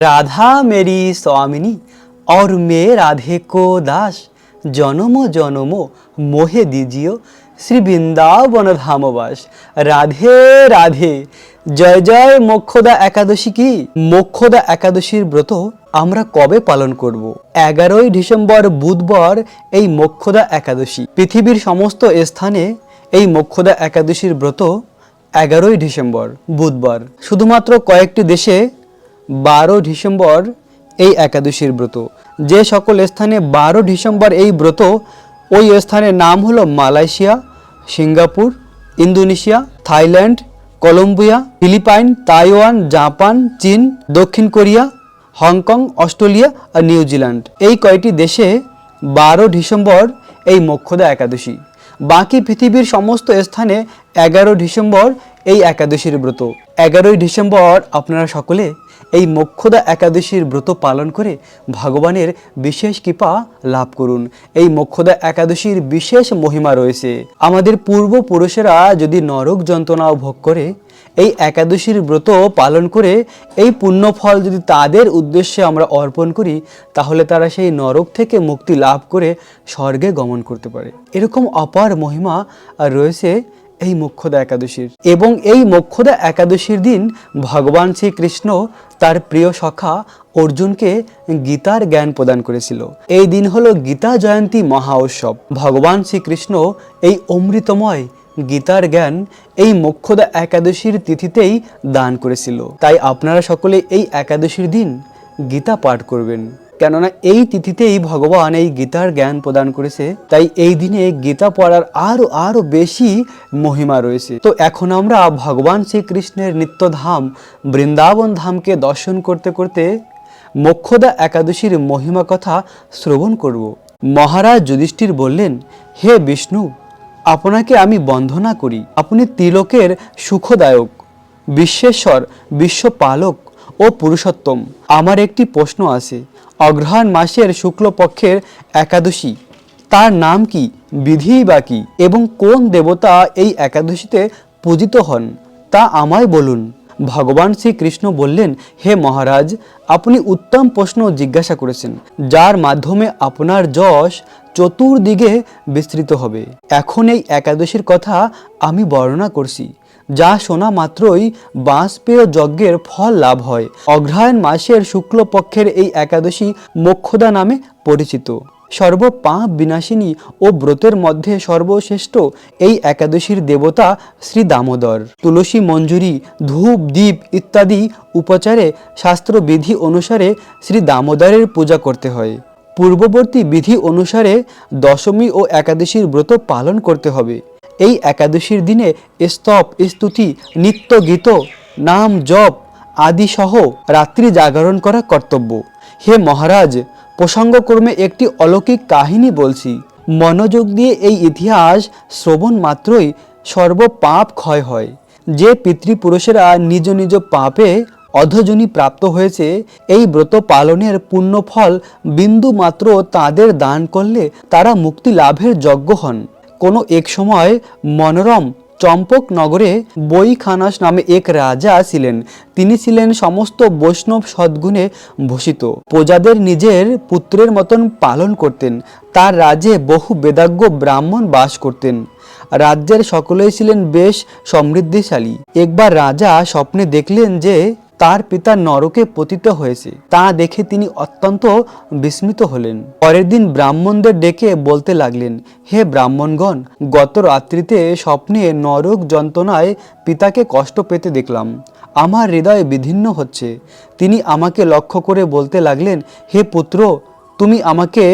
राधा मेरी स्वामिनी और मैं राधे को दास জনম জনম মোহে দিজিও শ্রী বৃন্দাবন ধামবাস রাধে রাধে জয় জয় মোক্ষদা একাদশী কি মোক্ষদা একাদশীর ব্রত আমরা কবে পালন করব এগারোই ডিসেম্বর বুধবার এই মোক্ষদা একাদশী পৃথিবীর সমস্ত স্থানে এই মোক্ষদা একাদশীর ব্রত এগারোই ডিসেম্বর বুধবার শুধুমাত্র কয়েকটি দেশে বারো ডিসেম্বর এই একাদশীর ব্রত। যে সকল স্থানে বারো ডিসেম্বর এই ব্রত, ওই স্থানের নাম হলো Malaysia, Singapore, Indonesia, Thailand, Colombia, Philippines, Taiwan, Japan, চীন, দক্ষিণ কোরিয়া, হংকং, অস্ট্রেলিয়া আর নিউজিল্যান্ড এই কয়টি দেশে বারো ডিসেম্বর এই মোক্ষদা একাদশী। বাকি পৃথিবীর সমস্ত স্থানে এগারো ডিসেম্বর এই একাদশীর ব্রত। এগারোই ডিসেম্বর আপনারা সকলে এই মোক্ষদা একাদশীর ব্রত পালন করে ভগবানের বিশেষ কৃপা লাভ করুন। এই মোক্ষদা একাদশীর বিশেষ মহিমা রয়েছে। আমাদের পূর্বপুরুষেরা যদি নরক যন্ত্রণাও ভোগ করে, এই একাদশীর ব্রত পালন করে এই পুণ্যফল যদি তাদের উদ্দেশ্যে আমরা অর্পণ করি, তাহলে তারা সেই নরক থেকে মুক্তি লাভ করে স্বর্গে গমন করতে পারে। এরকম অপার মহিমা রয়েছে এই মোক্ষদা একাদশীর। এবং এই মোক্ষদা একাদশীর দিন ভগবান শ্রীকৃষ্ণ তার প্রিয় সখা অর্জুনকে গীতার জ্ঞান প্রদান করেছিল। এই দিন হলো গীতা জয়ন্তী মহা উৎসব। ভগবান শ্রীকৃষ্ণ এই অমৃতময় গীতার জ্ঞান এই মোক্ষদা একাদশীর তিথিতেই দান করেছিল। তাই আপনারা সকলে এই একাদশীর দিন গীতা পাঠ করবেন। কেননা এই তিথিতেই ভগবান এই গীতার জ্ঞান প্রদান করেছে, তাই এই দিনে গীতা পড়ার আরও আরও বেশি মহিমা রয়েছে। তো এখন আমরা ভগবান শ্রীকৃষ্ণের নিত্যধাম বৃন্দাবন ধামকে দর্শন করতে করতে মোক্ষদা একাদশীর মহিমা কথা শ্রবণ করব। মহারাজ যুধিষ্ঠির বললেন, হে বিষ্ণু, আপনাকে আমি বন্ধনা করি। আপনি তিলকের সুখদায়ক, বিশ্বেশ্বর, বিশ্বপালক ও পুরুষোত্তম। আমার একটি প্রশ্ন আছে অগ্রহায়ণ মাসের শুক্লপক্ষের একাদশী। তার নাম কি, বিধি বা কি, এবং কোন দেবতা এই একাদশীতে পূজিত হন, তা আমায় বলুন। ভগবান শ্রীকৃষ্ণ বললেন, হে মহারাজ, আপনি উত্তম প্রশ্ন জিজ্ঞাসা করেছেন, যার মাধ্যমে আপনার যশ চতুর্দিকে বিস্তৃত হবে। এখন এই একাদশীর কথা আমি বর্ণনা করছি। যা শোনা মাত্রই বাঁশপেয় যজ্ঞের ফল লাভ হয়। অগ্রহায়ণ মাসের শুক্লপক্ষের এই একাদশী মোক্ষদা নামে পরিচিত। সর্ব পাপ বিনাশিনী ও ব্রতের মধ্যে সর্বশ্রেষ্ঠ এই একাদশীর দেবতা শ্রী দামোদর। তুলসী মঞ্জুরি, ধূপ দ্বীপ ইত্যাদি উপচারে শাস্ত্রবিধি অনুসারে শ্রী দামোদরের পূজা করতে হয়। পূর্ববর্তী বিধি অনুসারে দশমী ও একাদশীর ব্রত পালন করতে হবে। এই একাদশীর দিনে স্তব, স্তুতি, নিত্য গীত, নাম জপ আদি সহ রাত্রি জাগরণ করা কর্তব্য। হে মহারাজ, প্রসঙ্গক্রমে একটি অলৌকিক কাহিনী বলছি। মনোযোগ দিয়ে এই ইতিহাস শ্রবণ মাত্রই সর্ব পাপ ক্ষয় হয়। যে পিতৃপুরুষেরা নিজ নিজ পাপে অধজনী প্রাপ্ত হয়েছে, এই ব্রত পালনের পুণ্য ফল বিন্দু মাত্র তাদের দান করলে তারা মুক্তি লাভের যজ্ঞ হন। কোনো এক সময় মনোরম চম্পক নগরে বইখানাস নামে এক রাজা ছিলেন। তিনি ছিলেন সমস্ত বৈষ্ণব সদ্গুণে ভূষিত। প্রজাদের নিজের পুত্রের মতন পালন করতেন। তার রাজ্যে বহু বেদাজ্ঞ ব্রাহ্মণ বাস করতেন। রাজ্যের সকলেই ছিলেন বেশ সমৃদ্ধিশালী। একবার রাজা স্বপ্নে দেখলেন যে তার পিতা নরকে পতিত হয়েছে। তা দেখে তিনি অত্যন্ত বিস্মিত হলেন। পরের দিন ব্রাহ্মণদের ডেকে বলতে লাগলেন, হে ব্রাহ্মণগণ, গত রাত্রিতে স্বপ্নে নরক যন্ত্রণায় পিতাকে কষ্ট পেতে দেখলাম। আমার হৃদয় বিধিন্ন হচ্ছে। তিনি আমাকে লক্ষ্য করে বলতে লাগলেন, হে পুত্র, তুমি আমাকে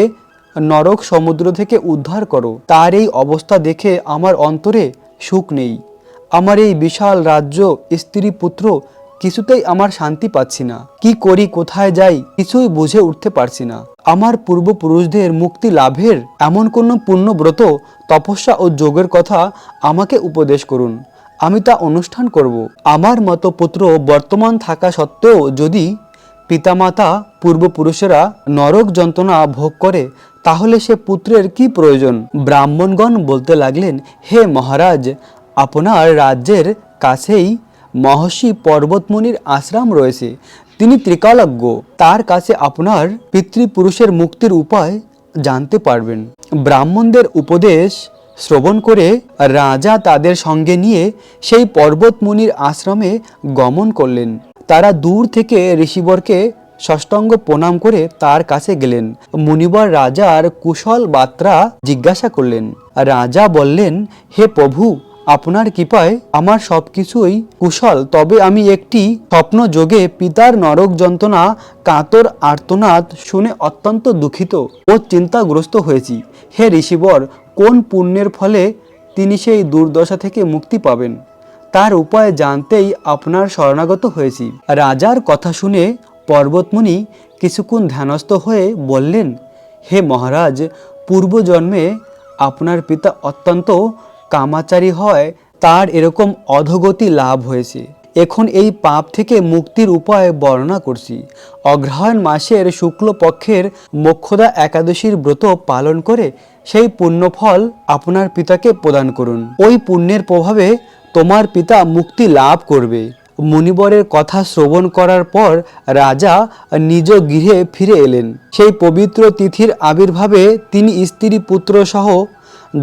নরক সমুদ্র থেকে উদ্ধার করো। তার এই অবস্থা দেখে আমার অন্তরে সুখ নেই। আমার এই বিশাল রাজ্য স্ত্রী পুত্র কিছুতেই আমার শান্তি পাচ্ছি না। কি করি, কোথায় যাই, কিছুই বুঝে উঠতে পারছি না। আমার পূর্বপুরুষদের মুক্তি লাভের এমন কোনো পুণ্যব্রত তপস্যা ও যোগের কথা আমাকে উপদেশ করুন। আমি তা অনুষ্ঠান করব। আমার মতো পুত্র বর্তমান থাকা সত্ত্বেও যদি পিতামাতা, পূর্বপুরুষেরা নরক যন্ত্রণা ভোগ করে, তাহলে সে পুত্রের কি প্রয়োজন? ব্রাহ্মণগণ বলতে লাগলেন, হে মহারাজ, আপনার রাজ্যের কাছেই মহর্ষি পর্বতমুনির আশ্রম রয়েছে। তিনি ত্রিকালজ্ঞ। তার কাছে আপনার পিতৃপুরুষের মুক্তির উপায় জানতে পারবেন। ব্রাহ্মণদের উপদেশ শ্রবণ করে রাজা তাদের সঙ্গে নিয়ে সেই পর্বতমুনির আশ্রমে গমন করলেন। তারা দূর থেকে ঋষিবরকে ষষ্টাঙ্গ প্রণাম করে তার কাছে গেলেন। মুনিবর রাজার কুশল বার্তা জিজ্ঞাসা করলেন। রাজা বললেন, হে প্রভু আপনার কৃপায় আমার সবকিছুই কুশল। তবে আমি একটি স্বপ্ন যোগে পিতার নরক যন্ত্রণা, কাতর আর্তনাদ শুনে অত্যন্ত দুঃখিত ও চিন্তাগ্রস্ত হয়েছি। হে ঋষিবর, কোন পুণ্যের ফলে তিনি সেই দুর্দশা থেকে মুক্তি পাবেন? তার উপায় জানতেই আপনার শরণাগত হয়েছি। রাজার কথা শুনে পর্বতমুনি কিছুক্ষণ ধ্যানস্থ হয়ে বললেন, হে মহারাজ, পূর্বজন্মে আপনার পিতা অত্যন্ত কামাচারী হয়, তার এরকম অধগতি লাভ হয়েছে। এখন এই পাপ থেকে মুক্তির উপায় বর্ণনা করছি। অগ্রহায়ণ মাসের শুক্লপক্ষের মোক্ষদা একাদশীর ব্রত পালন করে সেই পুণ্যফল আপনার পিতাকে প্রদান করুন। ওই পুণ্যের প্রভাবে তোমার পিতা মুক্তি লাভ করবে। মুনিবরের কথা শ্রবণ করার পর রাজা নিজ গৃহে ফিরে এলেন। সেই পবিত্র তিথির আবির্ভাবে তিনি স্ত্রী পুত্র সহ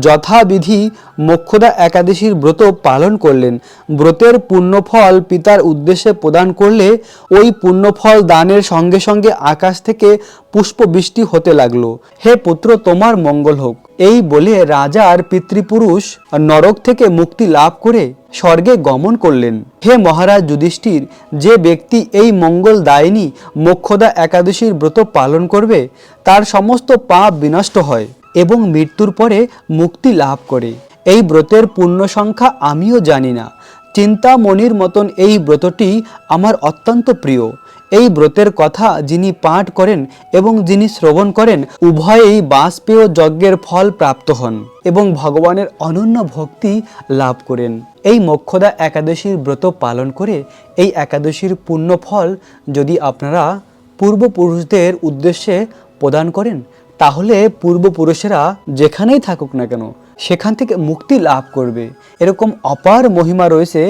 যথাবিধি মোক্ষদা একাদশীর ব্রত পালন করলেন। ব্রতের পুণ্যফল পিতার উদ্দেশ্যে প্রদান করলে ওই পুণ্যফল দানের সঙ্গে সঙ্গে আকাশ থেকে পুষ্পবৃষ্টি হতে লাগল। হে পুত্র, তোমার মঙ্গল হোক। এই বলে রাজার পিতৃপুরুষ নরক থেকে মুক্তি লাভ করে স্বর্গে গমন করলেন। হে মহারাজ যুধিষ্ঠির, যে ব্যক্তি এই মঙ্গল দায়িনী মোক্ষদা একাদশীর ব্রত পালন করবে, তার সমস্ত পাপ বিনষ্ট হয়। এবং মৃত্যুর পরে মুক্তি লাভ করে। এই ব্রতের পূর্ণ সংখ্যা আমিও জানি না। চিন্তামণির মতন এই ব্রতটি আমার অত্যন্ত প্রিয়। এই ব্রতের কথা যিনি পাঠ করেন এবং যিনি শ্রবণ করেন, উভয়েই বাষ্পেয় যজ্ঞের ফল প্রাপ্ত হন এবং ভগবানের অনন্য ভক্তি লাভ করেন। এই মক্ষদা একাদশীর ব্রত পালন করে এই একাদশীর পূর্ণ ফল যদি আপনারা পূর্বপুরুষদের উদ্দেশ্যে প্রদান করেন তাহলে পূর্বপুরুষেরা যেখানেই থাকুক না কেন, সেখান থেকে মুক্তি লাভ করবে। এরকম অপার মহিমা রয়েছে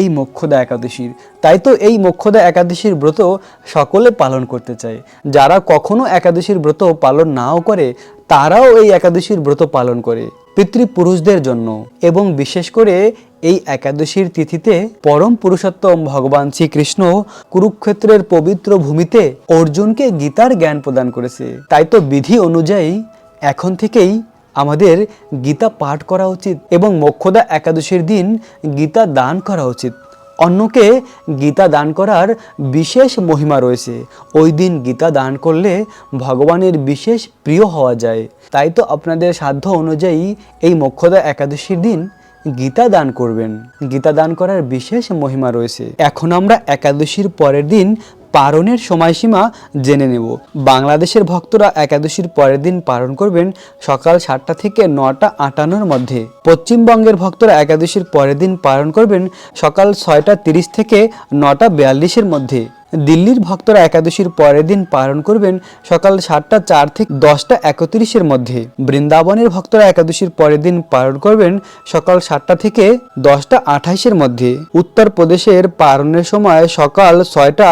এই মক্ষদা একাদশীর। তাই তো এই মক্ষদা একাদশীর ব্রত সকলে পালন করতে চায়। যারা কখনো একাদশীর ব্রত পালন নাও করে, তারাও এই একাদশীর ব্রত পালন করে। পিতৃপুরুষদের জন্য এবং বিশেষ করে এই একাদশীর তিথিতে পরম পুরুষোত্তম ভগবান শ্রীকৃষ্ণ কুরুক্ষেত্রের পবিত্র ভূমিতে অর্জুনকে গীতার জ্ঞান প্রদান করেছে। তাই তো বিধি অনুযায়ী এখন থেকেই আমাদের গীতা পাঠ করা উচিত এবং মোক্ষদা একাদশীর দিন গীতা দান করা উচিত। অন্যকে গীতা দান করার বিশেষ মহিমা রয়েছে। ওই দিন গীতা দান করলে ভগবানের বিশেষ প্রিয় হওয়া যায়। তাই তো আপনাদের সাধ্য অনুযায়ী এই মক্ষদা একাদশীর দিন গীতা দান করবেন। গীতা দান করার বিশেষ মহিমা রয়েছে। এখন আমরা একাদশীর পরের দিন পারণের সময়সীমা জেনে নেব। বাংলাদেশের ভক্তরা একাদশীর পরের দিন পালন করবেন সকাল সাতটা থেকে নটা আটানোর মধ্যে। পশ্চিমবঙ্গের ভক্তরা একাদশীর পরের দিন পালন করবেন সকাল ছয়টা তিরিশ থেকে নটা বিয়াল্লিশের মধ্যে। দিল্লির ভক্তরা একাদশীর পরের দিন পালন করবেন সকাল সাতটা চার থেকে দশটা একত্রিশের মধ্যে। বৃন্দাবনের ভক্তরা একাদশীর পরের দিন পালন করবেন সকাল সাতটা থেকে দশটা আঠাইশের মধ্যে। উত্তরপ্রদেশের পালনের সময় সকাল ছয়টা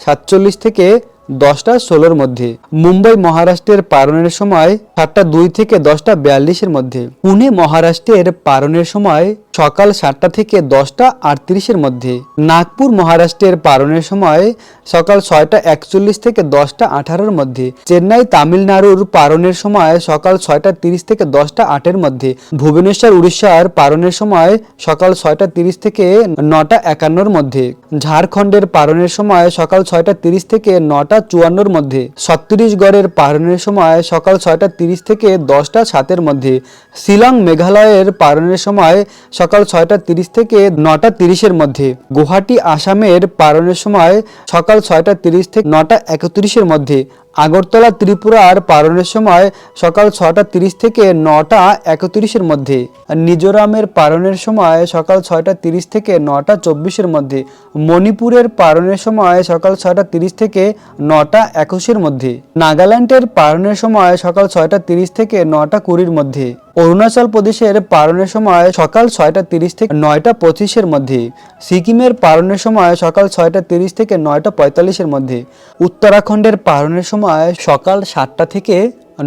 সাতচল্লিশ থেকে দশটা ষোলোর মধ্যে। মুম্বাই মহারাষ্ট্রের পারণের সময় সাতটা দুই থেকে দশটা বিয়াল্লিশের মধ্যে। পুনে মহারাষ্ট্রের পারণের সময় সকাল সাতটা থেকে দশটা আটত্রিশের মধ্যে। নাগপুর মহারাষ্ট্রের পারণের সময় সকাল ছয়টা একচল্লিশ থেকে দশটা আঠারোর মধ্যে। চেন্নাই তামিলনাড়ুর পারণের সময় সকাল ছয়টা তিরিশ থেকে দশটা আটের মধ্যে। ভুবনেশ্বর উড়িষ্যার পারণের সময় সকাল ছয়টা তিরিশ থেকে নটা একান্নর মধ্যে। ঝাড়খণ্ডের পারণের সময় সকাল ছয়টা তিরিশ থেকে নটা চুয়ান্নর মধ্যে। ছত্তিশগড়ের পারণের সময় সকাল ছয়টা তিরিশ থেকে দশটা সাতের মধ্যে। শিলং মেঘালয়ের পারণের সময় সকাল ছয়টা তিরিশ থেকে নটা তিরিশের মধ্যে। গুয়াহাটি, আসামের পারণের সময় সকাল ছয়টা তিরিশ থেকে নটা একত্রিশের মধ্যে। আগরতলা, ত্রিপুরার পালনের সময় সকাল ছটা তিরিশ থেকে নটা একত্রিশের মধ্যে। মিজোরামের পালনের সময় সকাল ছয়টা তিরিশ থেকে নটা চব্বিশের মধ্যে। মণিপুরের পালনের সময় সকাল ছটা তিরিশ থেকে নটা একুশের মধ্যে। নাগাল্যান্ডের পালনের সময় সকাল ছয়টা তিরিশ থেকে নটা কুড়ির মধ্যে। অরুণাচল প্রদেশের পালনের সময় সকাল ছয়টা তিরিশ থেকে নয়টা পঁচিশের মধ্যে। সিকিমের পালনের সময় সকাল ছয়টা তিরিশ থেকে নয়টা পঁয়তাল্লিশের মধ্যে। উত্তরাখণ্ডের পালনের সময় সকাল সাতটা থেকে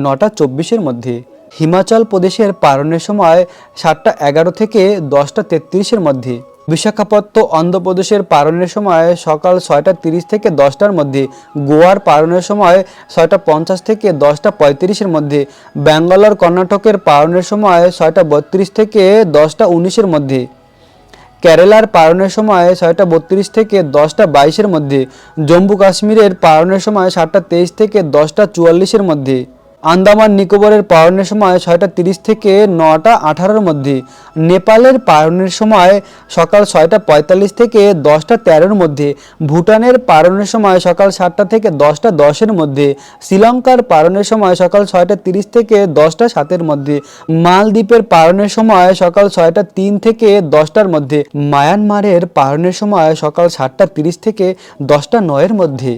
নটা চব্বিশের মধ্যে। হিমাচল প্রদেশের পালনের সময় সাতটা এগারো থেকে দশটা তেত্রিশের মধ্যে। বিশাখাপত্ত অন্ধ্রপ্রদেশের পালনের সময় সকাল ছয়টা তিরিশ থেকে দশটার মধ্যে, গোয়ার পালনের সময় ছয়টা পঞ্চাশ থেকে দশটা পঁয়ত্রিশের মধ্যে, ব্যাঙ্গালোর কর্ণাটকের পালনের সময় ছয়টা বত্রিশ থেকে দশটা উনিশের মধ্যে, কেরালার পালনের সময় ছয়টা বত্রিশ থেকে দশটা বাইশের মধ্যে, জম্মু কাশ্মীরের পালনের সময় সাতটা তেইশ থেকে দশটা চুয়াল্লিশের মধ্যে। আন্দামান নিকোবরের পালনের সময় ছয়টা তিরিশ থেকে নটা আঠারোর মধ্যে, নেপালের পালনের সময় সকাল ছয়টা পঁয়তাল্লিশ থেকে দশটা তেরোর মধ্যে, ভুটানের পালনের সময় সকাল সাতটা থেকে দশটা দশের মধ্যে, শ্রীলঙ্কার পালনের সময় সকাল ছয়টা তিরিশ থেকে দশটা সাতের মধ্যে, মালদ্বীপের পালনের সময় সকাল ছয়টা তিন থেকে দশটার মধ্যে, মায়ানমারের পালনের সময় সকাল সাতটা তিরিশ থেকে দশটা নয়ের মধ্যে,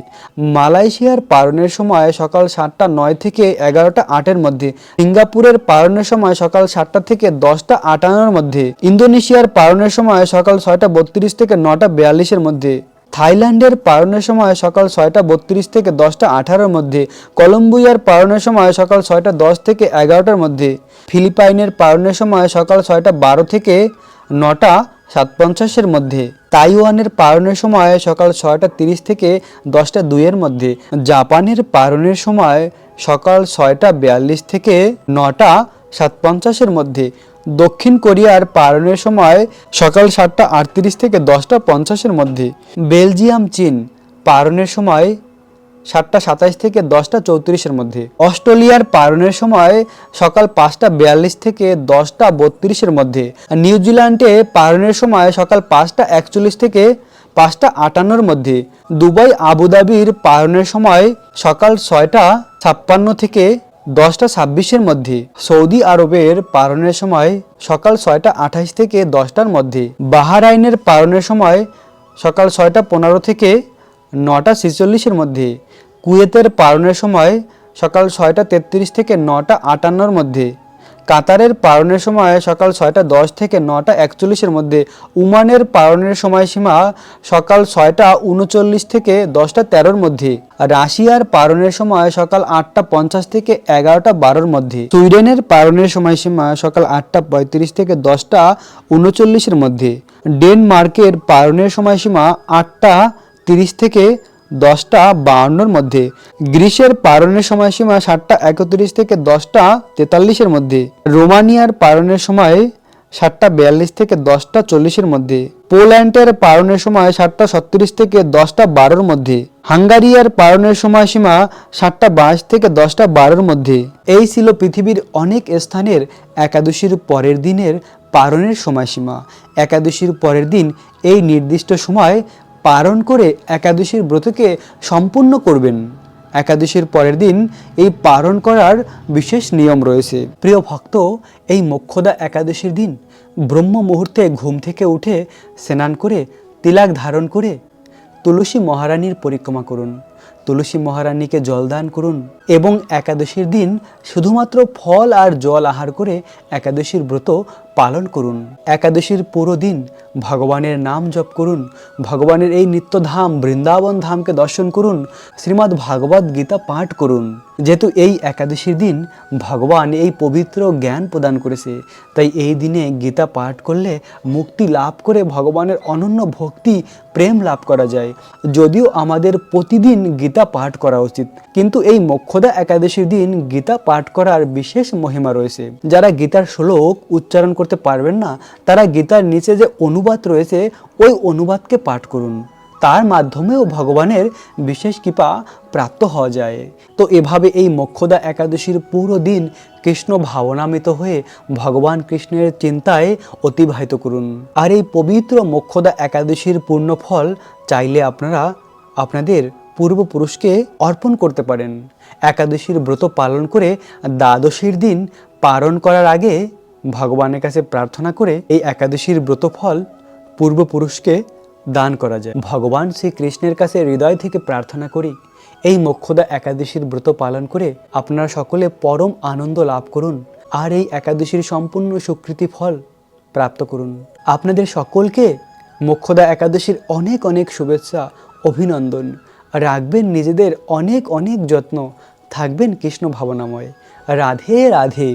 মালয়েশিয়ার পালনের সময় সকাল সাতটা নয় থেকে এগারোটা আটের মধ্যে। সিঙ্গাপুরের পালনের সময় সকাল সাতটা থেকে দশটা আটান্নর মধ্যে। ইন্দোনেশিয়ার পালনের সময় সকাল ছয়টা বত্রিশ থেকে নটা বিয়াল্লিশের মধ্যে। থাইল্যান্ডের পালনের সময় সকাল ছয়টা বত্রিশ থেকে দশটা আঠারোর মধ্যে। কলম্বিয়ার পালনের সময় সকাল ছয়টা দশ থেকে এগারোটার মধ্যে। ফিলিপাইনের পালনের সময় সকাল ছয়টা বারো থেকে নটা সাত পঞ্চাশের মধ্যে। তাইওয়ানের পালনের সময় সকাল ছয়টা তিরিশ থেকে দশটা দুইয়ের মধ্যে। জাপানের পালনের সময় সকাল ছয়টা বিয়াল্লিশ থেকে নটা সাত পঞ্চাশের মধ্যে। দক্ষিণ কোরিয়ার পালনের সময় সকাল সাতটা আটত্রিশ থেকে দশটা পঞ্চাশের মধ্যে। বেলজিয়াম, চীন পালনের সময় সাতটা সাতাইশ থেকে দশটা চৌত্রিশের মধ্যে। অস্ট্রেলিয়ার পালনের সময় সকাল পাঁচটা বিয়াল্লিশ থেকে দশটা বত্রিশের মধ্যে। নিউজিল্যান্ডে পালনের সময় সকাল পাঁচটা একচল্লিশ থেকে পাঁচটা আটান্নর মধ্যে দুবাই আবুধাবির পালনের সময় সকাল ছয়টা ছাপ্পান্ন থেকে দশটা ছাব্বিশের মধ্যে সৌদি আরবের পালনের সময় সকাল ছয়টা আঠাইশ থেকে দশটার মধ্যে বাহারাইনের পালনের সময় সকাল ছয়টা পনেরো থেকে নটা ছেচল্লিশের মধ্যে কুয়েতের পালনের সময় সকাল ছয়টা তেত্রিশ থেকে নটা আটান্নর মধ্যে কাতারের পালনের সময় সকাল ছয়টা দশ থেকে নটা একচল্লিশের মধ্যে, উমানের পালনের সময়সীমা সকাল ছয়টা উনচল্লিশ থেকে দশটা তেরোর মধ্যে রাশিয়ার পালনের সময় সকাল আটটা পঞ্চাশ থেকে এগারোটা বারোর মধ্যে। সুইডেনের পালনের সময়সীমা সকাল আটটা পঁয়ত্রিশ থেকে দশটা উনচল্লিশের মধ্যে। ডেনমার্কের পালনের সময়সীমা আটটা তিরিশ থেকে দশটা বাউন্নর মধ্যে, গ্রীষ্মের পালনের সময়সীমা সাতটা একত্রিশ থেকে দশটা তেতাল্লিশের মধ্যে, রোমানিয়ার পালনের সময় সাতটা বিয়াল্লিশ থেকে দশটা চল্লিশের মধ্যে, পোল্যান্ডের পালনের সময় সাতটা ছত্রিশ থেকে দশটা বারোর মধ্যে, হাঙ্গারিয়ার পালনের সময়সীমা সাতটা বাইশ থেকে দশটা বারোর মধ্যে। এই ছিল পৃথিবীর অনেক স্থানের একাদশীর পরের দিনের পালনের সময়সীমা। একাদশীর পরের দিন এই নির্দিষ্ট সময় পালন করে একাদশীর ব্রতকে সম্পূর্ণ করবেন। একাদশীর পরের দিন এই পারণ করার বিশেষ নিয়ম রয়েছে। প্রিয় ভক্ত, এই মোক্ষদা একাদশীর দিন ব্রহ্ম মুহূর্তে ঘুম থেকে উঠে স্নান করে তিলাক ধারণ করে তুলসী মহারানীর পরিক্রমা করুন। তুলসী মহারানীকে জলদান করুন এবং একাদশীর দিন শুধুমাত্র ফল আর জল আহার করে একাদশীর ব্রত পালন করুন। একাদশীর পুরো দিন ভগবানের নাম জপ করুন। ভগবানের এই নিত্যধাম বৃন্দাবন ধামকে দর্শন করুন। শ্রীমদ্ ভাগবত গীতা পাঠ করুন। যেহেতু এই একাদশীর দিন ভগবান এই পবিত্র জ্ঞান প্রদান করেছে, তাই এই দিনে গীতা পাঠ করলে মুক্তি লাভ করে ভগবানের অনন্য ভক্তি, প্রেম লাভ করা যায়। যদিও আমাদের প্রতিদিন গীতা পাঠ করা উচিত, কিন্তু এই মোক্ষদা একাদশীর দিন গীতা পাঠ করার বিশেষ মহিমা রয়েছে। যারা গীতার শ্লোক উচ্চারণ করতে পারবেন না, তারা গীতার নিচে যে অনুবাদ রয়েছে, ওই অনুবাদকে পাঠ করুন। তার মাধ্যমেও ভগবানের বিশেষ কৃপা প্রাপ্ত হওয়া যায়। তো এভাবে এই মোক্ষদা একাদশীর পুরো দিন কৃষ্ণ ভাবনামিত হয়ে ভগবান কৃষ্ণের চিন্তায় অতিবাহিত করুন। আর এই পবিত্র মোক্ষদা একাদশীর পূর্ণ ফল চাইলে আপনারা আপনাদের পূর্বপুরুষকে অর্পণ করতে পারেন। একাদশীর ব্রত পালন করে দ্বাদশীর দিন পালন করার আগে ভগবানের কাছে প্রার্থনা করে এই একাদশীর ব্রতফল পূর্বপুরুষকে দান করা যায়। ভগবান শ্রীকৃষ্ণের কাছে হৃদয় থেকে প্রার্থনা করি, এই মোক্ষদা একাদশীর ব্রত পালন করে আপনারা সকলে পরম আনন্দ লাভ করুন আর এই একাদশীর সম্পূর্ণ সুকৃতি ফল প্রাপ্ত করুন। আপনাদের সকলকে মোক্ষদা একাদশীর অনেক অনেক শুভেচ্ছা, অভিনন্দন। রাখবেন নিজেদের অনেক অনেক যত্ন, থাকবেন কৃষ্ণ ভাবনাময়। রাধে রাধে।